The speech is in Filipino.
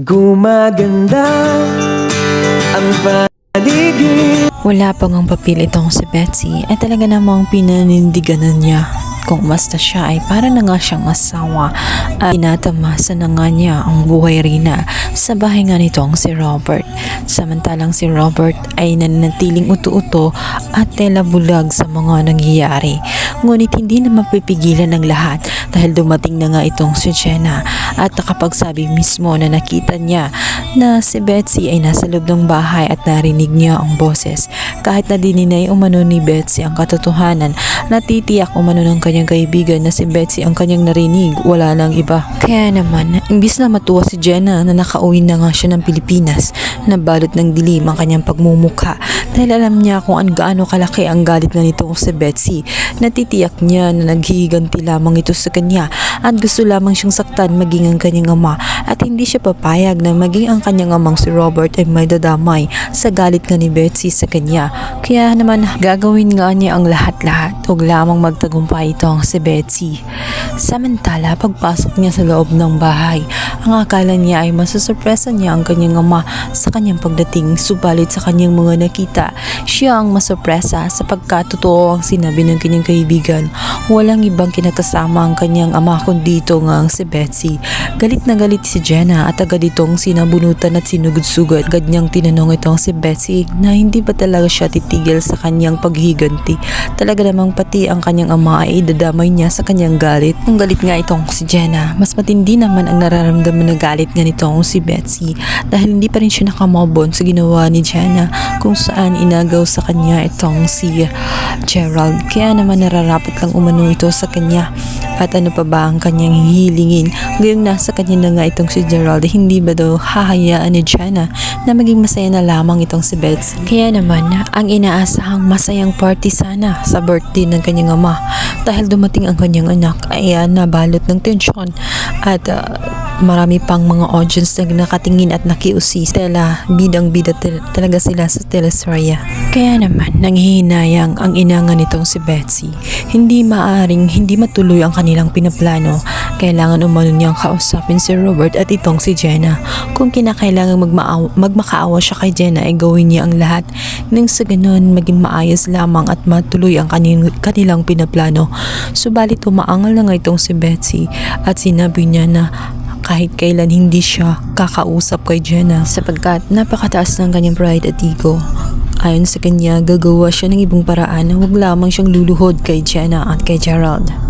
Gumaganda ang paligid Wala pa ngang papel itong si Betsy ay talaga namang pinanindiganan niya kung basta siya ay para na nga siyang asawa at tinatamasa na nga niya ang buhay Rina sa bahay nga nitong si Robert. Samantalang si Robert ay nananatiling uto-uto at tela bulag sa mga nangyayari. Ngunit hindi na mapipigilan ng lahat dahil dumating na nga itong si Jenna at nakapagsabi mismo na nakita niya na si Betsy ay nasa loob ng bahay at narinig niya ang boses. Kahit na dininay umano ni Betsy ang katotohanan, natitiyak umano ng kanyang kaibigan na si Betsy ang kanyang narinig, wala nang iba. Kaya naman, imbis na matuwa si Jenna na nakauwi na nga siya ng Pilipinas, nabalot ng dilim ang kanyang pagmumukha dahil alam niya kung an gaano kalaki ang galit na nito si Betsy. Natitiyak niya na naghihiganti lamang ito sa kanya at gusto lamang siyang saktan maging ang kanyang ama at hindi siya papayag na maging ang kanyang amang si Robert ay may dadamay sa galit nga ni Betsy sa kanya. Kaya naman gagawin nga niya ang lahat-lahat huwag lamang magtagumpay itong si Betsy. Samantala pagpasok niya sa loob ng bahay, ang akala niya ay masusurpresa niya ang kanyang ama sa kanyang pagdating subalit sa kanyang mga nakita, siya ang masurpresa sapagkat totoo ang sinabi ng kanyang kaibigan. Walang ibang kinakasama ang kanyang ama kundi ito nga ang si Betsy. Galit na galit si Jenna at agad itong sinabunutan at sinugod-sugod. Agad niyang tinanong itong si Betsy na hindi ba talaga siya titigil sa kanyang paghiganti. Talaga namang pati ang kanyang ama ay idadamay niya sa kanyang galit. Ang galit nga itong si Jenna, mas matindi naman ang nararamdaman na galit nga nitong si Betsy dahil hindi pa rin siya nakamobon sa ginawa ni Jenna kung saan inagaw sa kanya itong si Gerald. Kaya naman nararapat lang umano ito sa kanya. At ano pa ba ang kanyang hihilingin? Ngayong nasa kanya na nga itong si Gerald, hindi ba daw hahayaan ni Jenna na maging masaya na lamang itong si Betsy? Kaya naman, ang inaasahang masayang party sana sa birthday ng kanyang ama dahil dumating ang kanyang anak ay ah, nabalot ng tensyon at ah, marami pang mga audience na nakatingin at nakiusi. Stella, bidang-bida tal- talaga sila sa teleserye. Kaya naman, nanghihinayang ang inanga nitong si Betsy. Hindi maaring, hindi matuloy ang kanilang pinaplano. Kailangan umano niyang kausapin si Robert at itong si Jenna. Kung kinakailangan magmaaw- magmakaawa siya kay Jenna ay gawin niya ang lahat nang sa ganun maging maayos lamang at matuloy ang kanin- kanilang pinaplano. Subalit umaangal na nga itong si Betsy at sinabi niya na kahit kailan hindi siya kakausap kay Jenna sapagkat napakataas ng kanyang pride at ego. Ayon sa kanya, gagawa siya ng ibang paraan na huwag lamang siyang luluhod kay Jenna at kay Gerald.